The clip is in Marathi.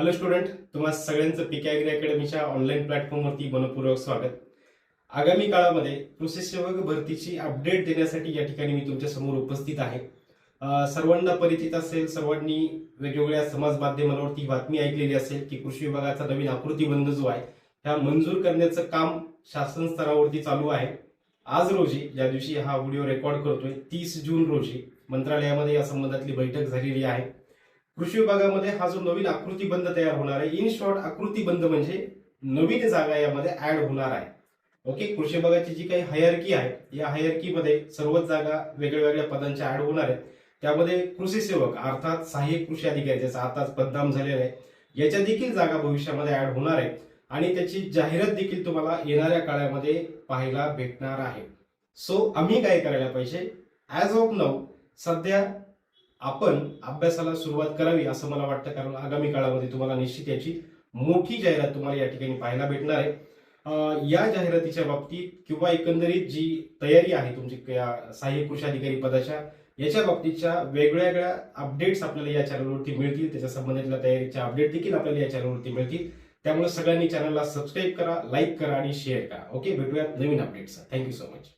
हॅलो स्टुडंट तुम्हा सगळ्यांचं पीके अॅग्री अकॅडमीच्या ऑनलाईन प्लॅटफॉर्मवरती मनपूर्वक स्वागत. आगामी काळामध्ये कृषी सेवक भरतीची अपडेट देण्यासाठी या ठिकाणी मी तुमच्यासमोर उपस्थित आहे. सर्वांना परिचित असेल सर्वांनी वेगवेगळ्या समाज माध्यमांवरती बातमी ऐकलेली असेल की कृषी विभागाचा नवीन आकृतीबंध जो आहे ह्या मंजूर करण्याचं काम शासन स्तरावरती चालू आहे. आज रोजी ज्या दिवशी हा व्हिडिओ रेकॉर्ड करतोय तीस जून रोजी मंत्रालयामध्ये या संबंधातली बैठक झालेली आहे. कृषी विभागामध्ये हा जो नवीन आकृतीबंध तयार होणार आहे इन शॉर्ट आकृतीबंध म्हणजे नवीन जागा यामध्ये ऍड होणार आहे. ओके कृषी विभागाची जी काही हयरकी आहे या हयरकीमध्ये सर्वच जागा वेगळ्या वेगळ्या पदांच्या ऍड होणार आहेत. त्यामध्ये कृषी सेवक अर्थात सहाय्यक कृषी अधिकारी ज्याचा आताच बदनाम झालेला आहे याच्या देखील जागा भविष्यामध्ये ऍड होणार आहे. आणि त्याची जाहिरात देखील तुम्हाला येणाऱ्या काळामध्ये पाहायला भेटणार आहे. सो आम्ही काय करायला पाहिजे? ॲज ऑफ नाऊ सध्या आपण अभ्यासाला सुरुवात करावी असं मला वाटतं कारण आगामी काळामध्ये तुम्हाला निश्चित याची मोठी जाहिरात तुम्हाला या ठिकाणी पाहायला भेटणार आहे. या जाहिरातीच्या बाबतीत किंवा एकंदरीत जी तयारी आहे तुमची या सहाय्यक कृषी अधिकारी पदाच्या याच्या बाबतीतच्या वेगवेगळ्या अपडेट्स आपल्याला या चॅनलवरती मिळतील. त्याच्या संबंधितल्या तयारीच्या अपडेट देखील आपल्याला या चॅनलवरती मिळतील. त्यामुळे सगळ्यांनी चॅनलला सबस्क्राईब करा लाईक करा आणि शेअर करा. ओके भेटूयात नवीन updates thank you so much